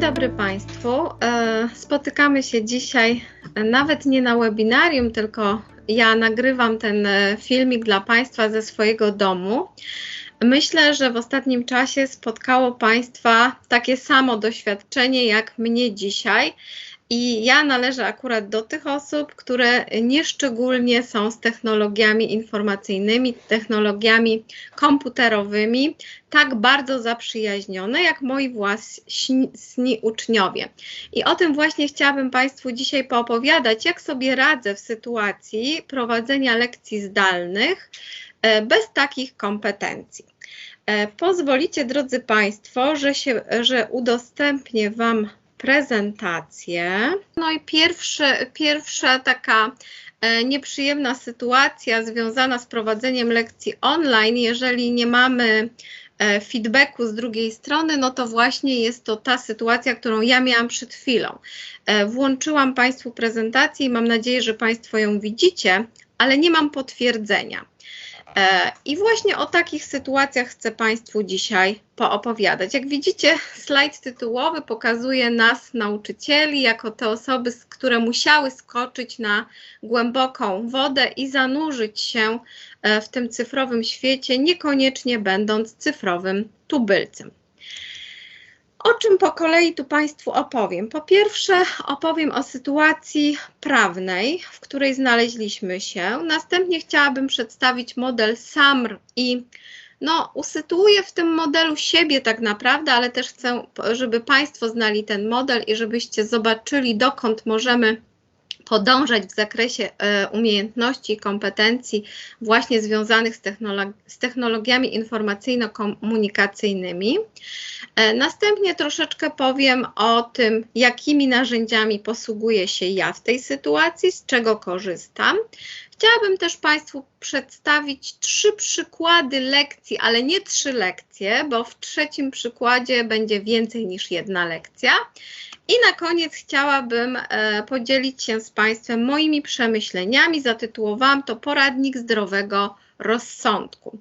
dobry Państwu. E, Spotykamy się dzisiaj nawet nie na webinarium, tylko ja nagrywam ten e, filmik dla Państwa ze swojego domu. Myślę, że w ostatnim czasie spotkało Państwa takie samo doświadczenie jak mnie dzisiaj. I ja należę akurat do tych osób, które nieszczególnie są z technologiami informacyjnymi, technologiami komputerowymi tak bardzo zaprzyjaźnione jak moi własni uczniowie. I o tym właśnie chciałabym Państwu dzisiaj poopowiadać, jak sobie radzę w sytuacji prowadzenia lekcji zdalnych e, bez takich kompetencji. E, pozwolicie, drodzy Państwo, że, się, że udostępnię Wam prezentację. No i pierwsze, pierwsza taka e, nieprzyjemna sytuacja związana z prowadzeniem lekcji online, jeżeli nie mamy e, feedbacku z drugiej strony, no to właśnie jest to ta sytuacja, którą ja miałam przed chwilą. E, włączyłam Państwu prezentację i mam nadzieję, że Państwo ją widzicie, ale nie mam potwierdzenia. E, I właśnie o takich sytuacjach chcę Państwu dzisiaj poopowiadać. Jak widzicie, slajd tytułowy pokazuje nas, nauczycieli, jako te osoby, które musiały skoczyć na głęboką wodę i zanurzyć się e, w tym cyfrowym świecie, niekoniecznie będąc cyfrowym tubylcem. O czym po kolei tu Państwu opowiem? Po pierwsze, opowiem o sytuacji prawnej, w której znaleźliśmy się. Następnie chciałabym przedstawić model SAMR i no, usytuuję w tym modelu siebie tak naprawdę, ale też chcę, żeby Państwo znali ten model i żebyście zobaczyli, dokąd możemy podążać w zakresie e, umiejętności i kompetencji właśnie związanych z, technologi z technologiami informacyjno-komunikacyjnymi. E, następnie troszeczkę powiem o tym, jakimi narzędziami posługuję się ja w tej sytuacji, z czego korzystam. Chciałabym też Państwu przedstawić trzy przykłady lekcji, ale nie trzy lekcje, bo w trzecim przykładzie będzie więcej niż jedna lekcja. I na koniec chciałabym e, podzielić się z Państwem moimi przemyśleniami. Zatytułowałam to Poradnik zdrowego rozsądku.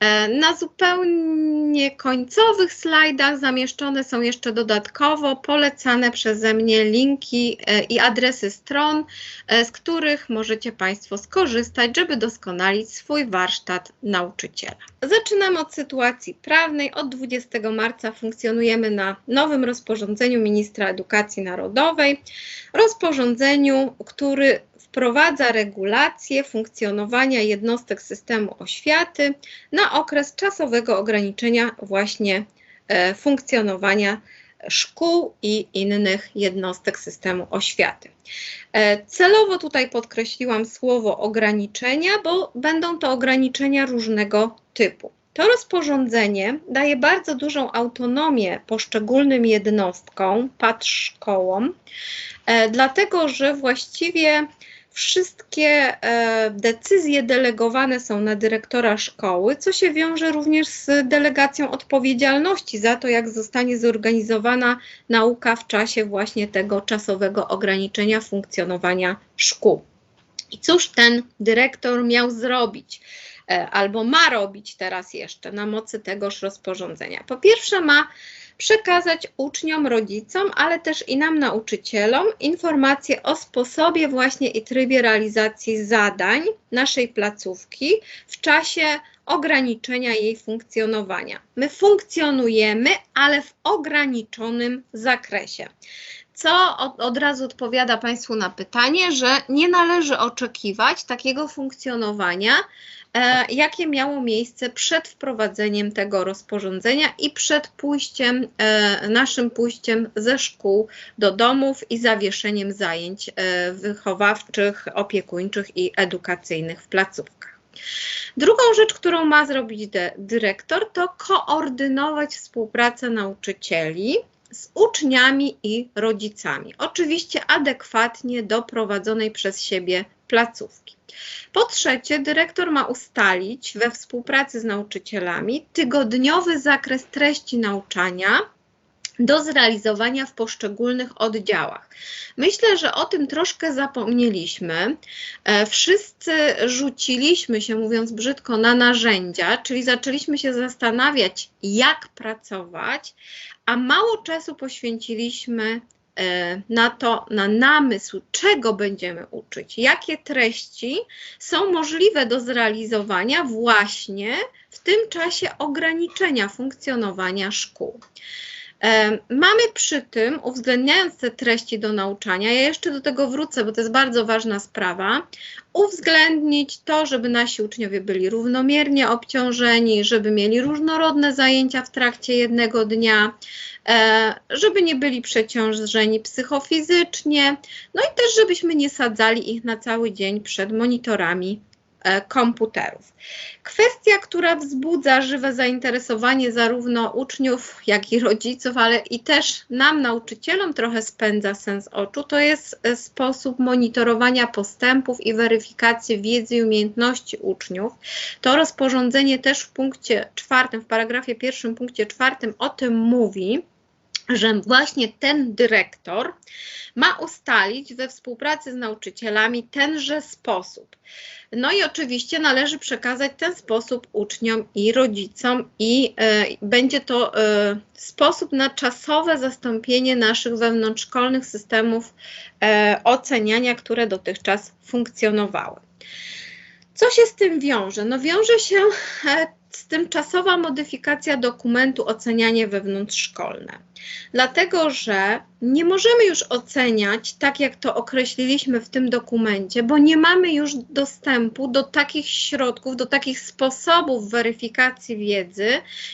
E, na zupełnie końcowych slajdach zamieszczone są jeszcze dodatkowo polecane przeze mnie linki e, i adresy stron, e, z których możecie Państwo skorzystać, żeby doskonalić swój warsztat nauczyciela. Zaczynamy od sytuacji prawnej. Od 20 marca funkcjonujemy na nowym rozporządzeniu ministra edukacji narodowej, rozporządzeniu, który wprowadza regulacje funkcjonowania jednostek systemu oświaty na okres czasowego ograniczenia właśnie e, funkcjonowania szkół i innych jednostek systemu oświaty. E, celowo tutaj podkreśliłam słowo ograniczenia, bo będą to ograniczenia różnego typu. To rozporządzenie daje bardzo dużą autonomię poszczególnym jednostkom, patrz szkołom, e, dlatego że właściwie wszystkie e, decyzje delegowane są na dyrektora szkoły, co się wiąże również z delegacją odpowiedzialności za to, jak zostanie zorganizowana nauka w czasie właśnie tego czasowego ograniczenia funkcjonowania szkół. I cóż ten dyrektor miał zrobić? E, albo ma robić teraz jeszcze na mocy tegoż rozporządzenia. Po pierwsze, ma przekazać uczniom, rodzicom, ale też i nam, nauczycielom, informacje o sposobie właśnie i trybie realizacji zadań naszej placówki w czasie ograniczenia jej funkcjonowania. My funkcjonujemy, ale w ograniczonym zakresie co od, od, razu odpowiada Państwu na pytanie, że nie należy oczekiwać takiego funkcjonowania, e, jakie miało miejsce przed wprowadzeniem tego rozporządzenia i przed pójściem, e, naszym pójściem ze szkół do domów i zawieszeniem zajęć e, wychowawczych, opiekuńczych i edukacyjnych w placówkach. Drugą rzecz, którą ma zrobić dyrektor, to koordynować współpracę nauczycieli z uczniami i rodzicami. Oczywiście adekwatnie do prowadzonej przez siebie placówki. Po trzecie, dyrektor ma ustalić we współpracy z nauczycielami tygodniowy zakres treści nauczania do zrealizowania w poszczególnych oddziałach. Myślę, że o tym troszkę zapomnieliśmy. E, wszyscy rzuciliśmy się, mówiąc brzydko, na narzędzia, czyli zaczęliśmy się zastanawiać, jak pracować, a mało czasu poświęciliśmy e, na to, na namysł, czego będziemy uczyć, jakie treści są możliwe do zrealizowania właśnie w tym czasie ograniczenia funkcjonowania szkół. Mamy przy tym, uwzględniając te treści do nauczania, ja jeszcze do tego wrócę, bo to jest bardzo ważna sprawa, uwzględnić to, żeby nasi uczniowie byli równomiernie obciążeni, żeby mieli różnorodne zajęcia w trakcie jednego dnia, e, żeby nie byli przeciążeni psychofizycznie, no i też, żebyśmy nie sadzali ich na cały dzień przed monitorami komputerów. Kwestia, która wzbudza żywe zainteresowanie zarówno uczniów, jak i rodziców, ale i też nam, nauczycielom, trochę spędza sens oczu, to jest e, sposób monitorowania postępów i weryfikacji wiedzy i umiejętności uczniów. To rozporządzenie też w punkcie czwartym, w paragrafie pierwszym, punkcie czwartym o tym mówi że właśnie ten dyrektor ma ustalić we współpracy z nauczycielami tenże sposób. No i oczywiście należy przekazać ten sposób uczniom i rodzicom, i e, będzie to e, sposób na czasowe zastąpienie naszych wewnątrzszkolnych systemów e, oceniania, które dotychczas funkcjonowały. Co się z tym wiąże? No wiąże się e, z tym czasowa modyfikacja dokumentu ocenianie wewnątrzszkolne. Dlatego, że nie możemy już oceniać tak, jak to określiliśmy w tym dokumencie, bo nie mamy już dostępu do takich środków, do takich sposobów weryfikacji wiedzy,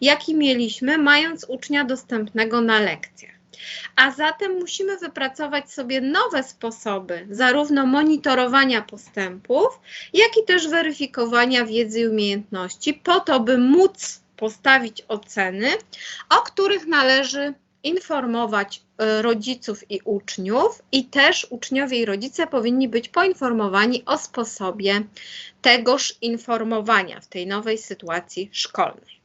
jaki mieliśmy, mając ucznia dostępnego na lekcjach. A zatem musimy wypracować sobie nowe sposoby, zarówno monitorowania postępów, jak i też weryfikowania wiedzy i umiejętności, po to, by móc postawić oceny, o których należy informować e, rodziców i uczniów, i też uczniowie i rodzice powinni być poinformowani o sposobie tegoż informowania w tej nowej sytuacji szkolnej.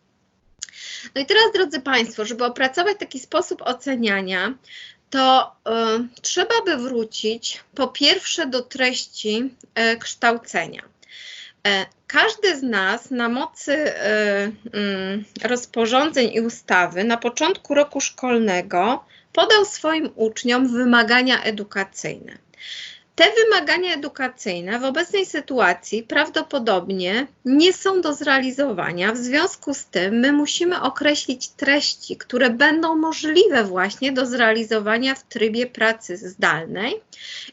No i teraz, drodzy Państwo, żeby opracować taki sposób oceniania, to y, trzeba by wrócić po pierwsze do treści y, kształcenia. Y, każdy z nas na mocy mm, rozporządzeń i ustawy na początku roku szkolnego podał swoim uczniom wymagania edukacyjne. Te wymagania edukacyjne w obecnej sytuacji prawdopodobnie nie są do zrealizowania. W związku z tym my musimy określić treści, które będą możliwe właśnie do zrealizowania w trybie pracy zdalnej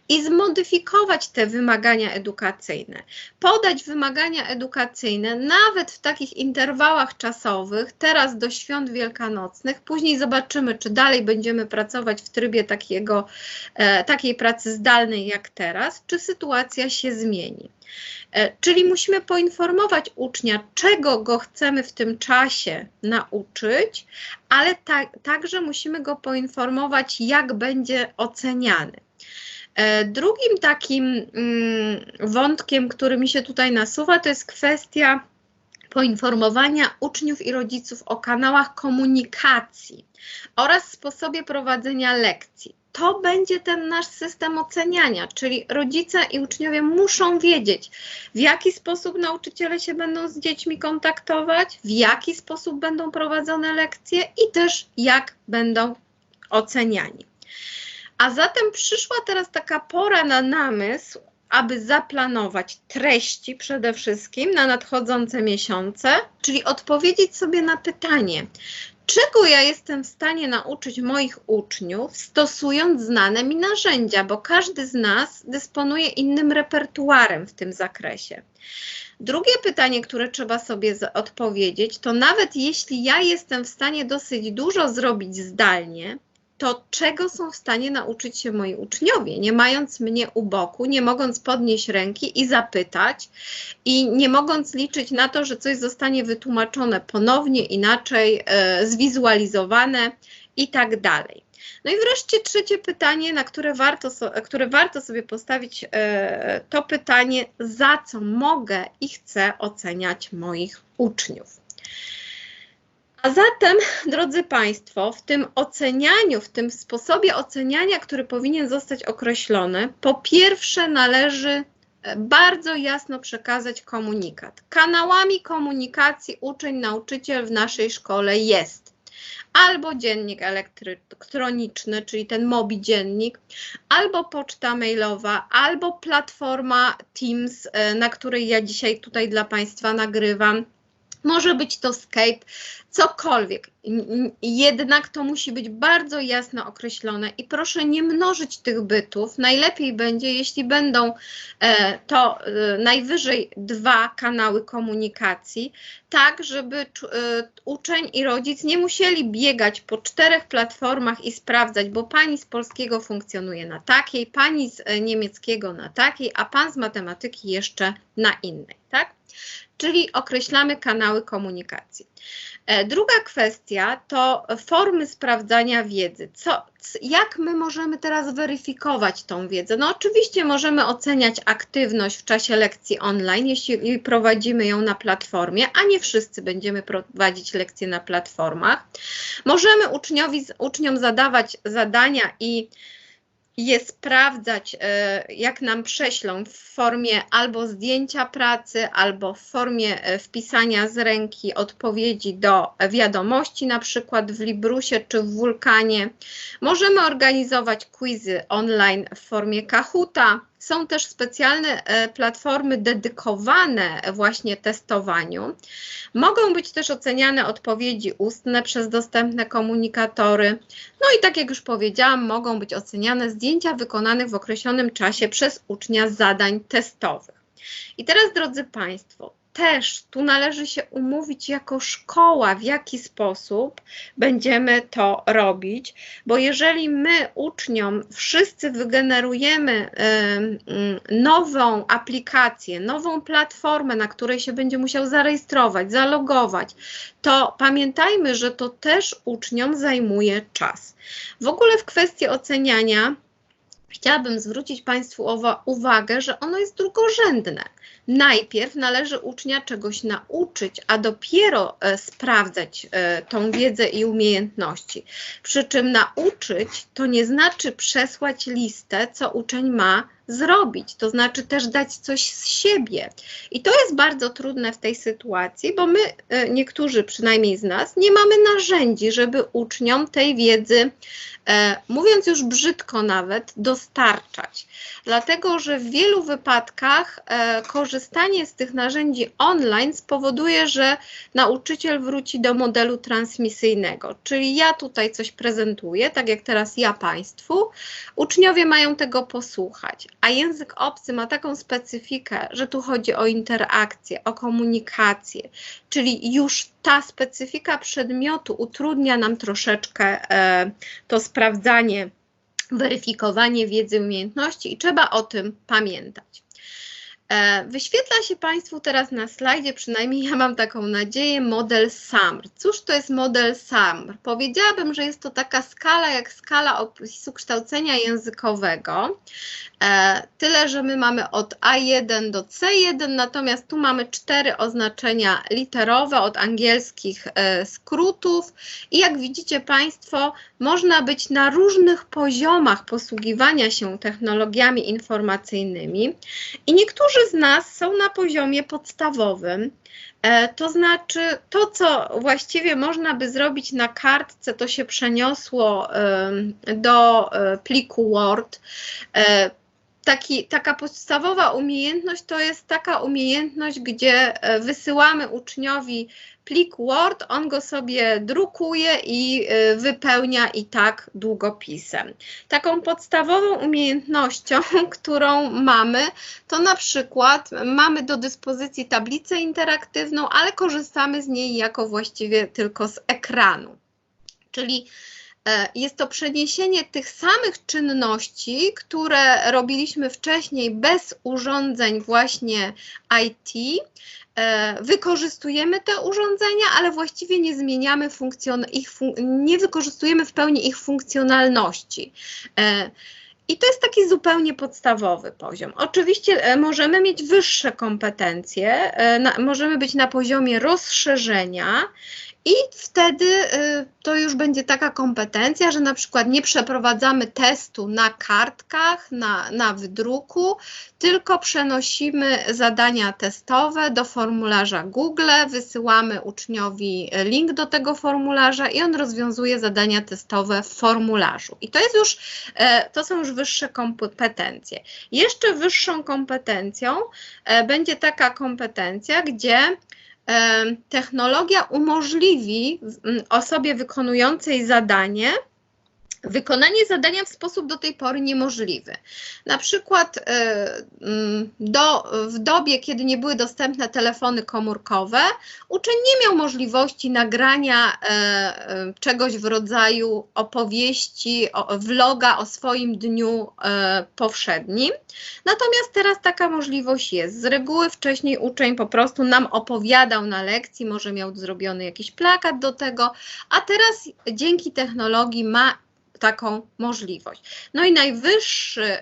i zmodyfikować te wymagania edukacyjne. Podać wymagania edukacyjne nawet w takich interwałach czasowych, teraz do świąt wielkanocnych, później zobaczymy, czy dalej będziemy pracować w trybie takiego, e, takiej pracy zdalnej jak teraz, czy sytuacja się zmieni. E, czyli musimy poinformować ucznia, czego go chcemy w tym czasie nauczyć, ale także musimy go poinformować, jak będzie oceniany. E, drugim takim mm, wątkiem, który mi się tutaj nasuwa, to jest kwestia poinformowania uczniów i rodziców o kanałach komunikacji oraz sposobie prowadzenia lekcji to będzie ten nasz system oceniania, czyli rodzice i uczniowie muszą wiedzieć, w jaki sposób nauczyciele się będą z dziećmi kontaktować, w jaki sposób będą prowadzone lekcje i też jak będą oceniani. A zatem przyszła teraz taka pora na namysł, aby zaplanować treści przede wszystkim na nadchodzące miesiące, czyli odpowiedzieć sobie na pytanie, czego ja jestem w stanie nauczyć moich uczniów, stosując znane mi narzędzia, bo każdy z nas dysponuje innym repertuarem w tym zakresie. Drugie pytanie, które trzeba sobie odpowiedzieć, to nawet jeśli ja jestem w stanie dosyć dużo zrobić zdalnie, to czego są w stanie nauczyć się moi uczniowie, nie mając mnie u boku, nie mogąc podnieść ręki i zapytać, i nie mogąc liczyć na to, że coś zostanie wytłumaczone ponownie, inaczej, e, zwizualizowane i tak dalej. No i wreszcie trzecie pytanie, na które warto, które warto sobie postawić, e, to pytanie, za co mogę i chcę oceniać moich uczniów. A zatem, drodzy Państwo, w tym ocenianiu, w tym sposobie oceniania, który powinien zostać określony, po pierwsze należy e, bardzo jasno przekazać komunikat. Kanałami komunikacji uczeń-nauczyciel w naszej szkole jest albo dziennik elektroniczny, czyli ten mobi dziennik, albo poczta mailowa, albo platforma Teams, e, na której ja dzisiaj tutaj dla Państwa nagrywam może być to Skype, cokolwiek. Jednak to musi być bardzo jasno określone i proszę nie mnożyć tych bytów. Najlepiej będzie, jeśli będą e, to e, najwyżej dwa kanały komunikacji, tak żeby e, uczeń i rodzic nie musieli biegać po czterech platformach i sprawdzać, bo pani z polskiego funkcjonuje na takiej, pani z niemieckiego na takiej, a pan z matematyki jeszcze na innej, tak? Czyli określamy kanały komunikacji. E, druga kwestia to formy sprawdzania wiedzy. Co, jak my możemy teraz weryfikować tą wiedzę? No oczywiście możemy oceniać aktywność w czasie lekcji online, jeśli prowadzimy ją na platformie, a nie wszyscy będziemy prowadzić lekcje na platformach. Możemy uczniowi, uczniom zadawać zadania i je sprawdzać, e, jak nam prześlą w formie albo zdjęcia pracy, albo w formie e, wpisania z ręki odpowiedzi do wiadomości, na przykład w Librusie czy w Wulkanie. Możemy organizować quizy online w formie Kahuta, są też specjalne e, platformy dedykowane właśnie testowaniu. Mogą być też oceniane odpowiedzi ustne przez dostępne komunikatory. No i tak jak już powiedziałam, mogą być oceniane zdjęcia wykonanych w określonym czasie przez ucznia zadań testowych. I teraz, drodzy Państwo, też tu należy się umówić jako szkoła, w jaki sposób będziemy to robić, bo jeżeli my uczniom wszyscy wygenerujemy y, nową aplikację, nową platformę, na której się będzie musiał zarejestrować, zalogować, to pamiętajmy, że to też uczniom zajmuje czas. W ogóle w kwestii oceniania chciałabym zwrócić Państwu uwagę, że ono jest drugorzędne. Najpierw należy ucznia czegoś nauczyć, a dopiero e, sprawdzać e, tą wiedzę i umiejętności. Przy czym nauczyć to nie znaczy przesłać listę, co uczeń ma zrobić, to znaczy też dać coś z siebie. I to jest bardzo trudne w tej sytuacji, bo my, e, niektórzy przynajmniej z nas, nie mamy narzędzi, żeby uczniom tej wiedzy, e, mówiąc już brzydko nawet, dostarczać. Dlatego, że w wielu wypadkach e, korzystanie z tych narzędzi online spowoduje, że nauczyciel wróci do modelu transmisyjnego. Czyli ja tutaj coś prezentuję, tak jak teraz ja Państwu, uczniowie mają tego posłuchać a język obcy ma taką specyfikę, że tu chodzi o interakcję, o komunikację, czyli już ta specyfika przedmiotu utrudnia nam troszeczkę e, to sprawdzanie, weryfikowanie wiedzy, umiejętności i trzeba o tym pamiętać. E, wyświetla się Państwu teraz na slajdzie, przynajmniej ja mam taką nadzieję, model SAMR. Cóż to jest model SAMR? Powiedziałabym, że jest to taka skala jak skala opisu kształcenia językowego, e, tyle, że my mamy od A1 do C1, natomiast tu mamy cztery oznaczenia literowe od angielskich e, skrótów i jak widzicie Państwo, można być na różnych poziomach posługiwania się technologiami informacyjnymi i niektórzy Niektórzy z nas są na poziomie podstawowym, e, to znaczy, to co właściwie można by zrobić na kartce, to się przeniosło do e, pliku Word. E, taki, taka podstawowa umiejętność to jest taka umiejętność, gdzie wysyłamy uczniowi plik Word, on go sobie drukuje i y, wypełnia i tak długopisem. Taką podstawową umiejętnością, którą mamy, to na przykład mamy do dyspozycji tablicę interaktywną, ale korzystamy z niej jako właściwie tylko z ekranu. Czyli e, jest to przeniesienie tych samych czynności, które robiliśmy wcześniej bez urządzeń właśnie IT, E, wykorzystujemy te urządzenia, ale właściwie nie zmieniamy ich nie wykorzystujemy w pełni ich funkcjonalności. E, I to jest taki zupełnie podstawowy poziom. Oczywiście e, możemy mieć wyższe kompetencje, możemy być na poziomie rozszerzenia I wtedy y, to już będzie taka kompetencja, że na przykład nie przeprowadzamy testu na kartkach, na, na wydruku, tylko przenosimy zadania testowe do formularza Google, wysyłamy uczniowi link do tego formularza i on rozwiązuje zadania testowe w formularzu. I to jest już, e, to są już wyższe kompetencje. Jeszcze wyższą kompetencją e, będzie taka kompetencja, gdzie technologia umożliwi osobie wykonującej zadanie wykonanie zadania w sposób do tej pory niemożliwy. Na przykład e, mm, do, w dobie, kiedy nie były dostępne telefony komórkowe, uczeń nie miał możliwości nagrania e, e, czegoś w rodzaju opowieści, vloga o swoim dniu powszednim. Natomiast teraz taka możliwość jest. Z reguły wcześniej uczeń po prostu nam opowiadał na lekcji, może miał zrobiony jakiś plakat do tego, a teraz dzięki technologii ma taką możliwość. No i najwyższy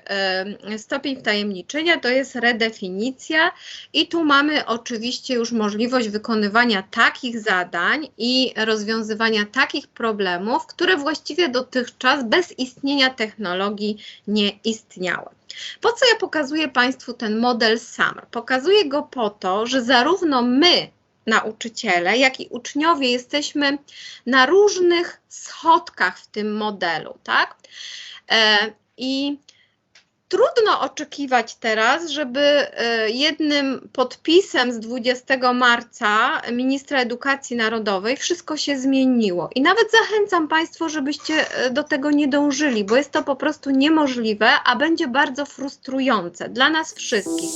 stopień wtajemniczenia to jest redefinicja i tu mamy oczywiście już możliwość wykonywania takich zadań i rozwiązywania takich problemów, które właściwie dotychczas bez istnienia technologii nie istniały. Po co ja pokazuję Państwu ten model SAMR? Pokazuję go po to, że zarówno my, nauczyciele, jak i uczniowie jesteśmy na różnych schodkach w tym modelu, tak? E, I trudno oczekiwać teraz, żeby e, jednym podpisem z 20 marca ministra edukacji narodowej wszystko się zmieniło. I nawet zachęcam Państwa, żebyście e, do tego nie dążyli, bo jest to po prostu niemożliwe, a będzie bardzo frustrujące dla nas wszystkich.